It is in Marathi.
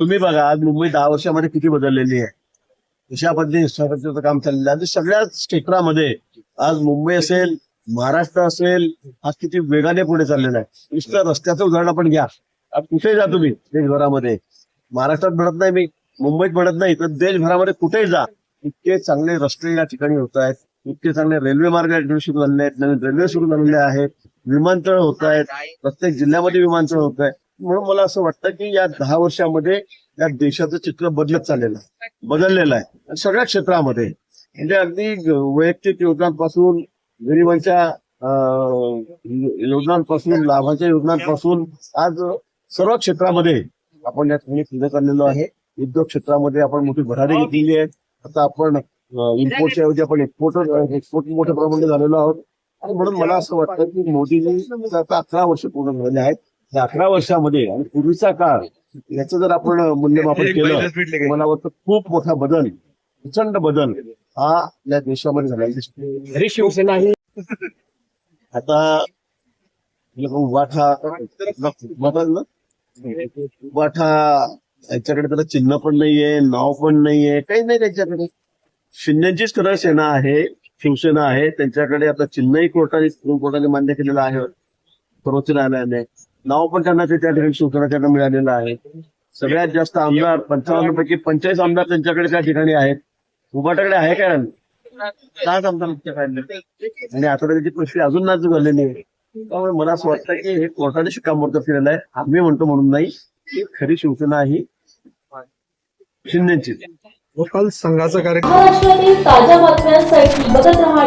तुम्ही बघा आज मुंबई दहा वर्षामध्ये किती बदललेली आहे. अशा पद्धतीने इन्फ्रास्ट्रक्चरचं काम चाललेलं आहे आणि सगळ्याच क्षेत्रामध्ये आज मुंबई असेल महाराष्ट्र असेल आज किती वेगाने पुढे चाललेला आहे. नुसतं रस्त्याचं उदाहरण आपण घ्या. आज कुठे जा तुम्ही? देशभरामध्ये. महाराष्ट्रात म्हणत नाही मी मुंबईत म्हणत नाही तर देशभरामध्ये कुठेही जा? इतके चांगले रस्ते या ठिकाणी होत आहेत इतके चांगले रेल्वे मार्ग या ठिकाणी सुरू झालेले आहेत नवीन रेल्वे सुरू झालेले आहेत विमानतळ होत आहेत प्रत्येक जिल्ह्यामध्ये विमानतळ होत आहे. म्हणून मला असं वाटतं की या दहा वर्षामध्ये या देशाचं चित्र बदलत चाललेलं आहे. बदललेलं आहे. आणि सगळ्या क्षेत्रामध्ये. म्हणजे अगदी वैयक्तिक योजनांपासून गरिबांच्या योजनांपासून लाभाच्या योजनांपासून आज सर्व क्षेत्रामध्ये आपण या ठिकाणी पुढे चाललेलो आहे. उद्योग क्षेत्रामध्ये आपण मोठी भरारी घेतलेली आहे. आता आपण इम्पोर्टच्या ऐवजी आपण एक्सपोर्ट एक्सपोर्ट मोठ्या प्रमाणात झालेलो आहोत. आणि म्हणून मला असं वाटतं की मोदीजी आता अकरा वर्ष पूर्ण झालेले आहेत. या अकरा वर्षामध्ये आणि पूर्वीचा काळ याचं जर आपण मूल्यमापन केलं तर मला वाटतं खूप मोठा बदल प्रचंड बदल हा या देशामध्ये झालेला दिसतो तरी शिवसेना ही आता उभाठा बदल ना उभाठा यांच्याकडे त्याला चिन्ह पण नाहीये नाव पण नाहीये काही नाही त्यांच्याकडे. शिंदेचीच खरं सेना आहे शिवसेना आहे त्यांच्याकडे आता चिन्हही कोर्टाने सुप्रीम कोर्टाने मान्य केलेलं आहे. सर्वोच्च न्यायालयाने. नाव पण त्यांना ते त्या ठिकाणी शिवसेना त्यांना मिळालेलं आहे. सगळ्यात जास्त आमदार पंचावन्न पैकी पंचेचाळीस आमदार त्यांच्याकडे त्या ठिकाणी आहेत. उभाटाकडे आहे काय काय आमदार आणि आता त्याची पिशवी अजून नाजूक झालेली आहे. त्यामुळे मला असं वाटतं की हे कोर्टाने शिक्कामोर्तब केलेलं आहे. आम्ही म्हणतो म्हणून नाही. की खरी शिवसेना ही शिंदेची. काल संघाचा कार्यक्रम. ताज्या बातम्यांसाठी बघत रहा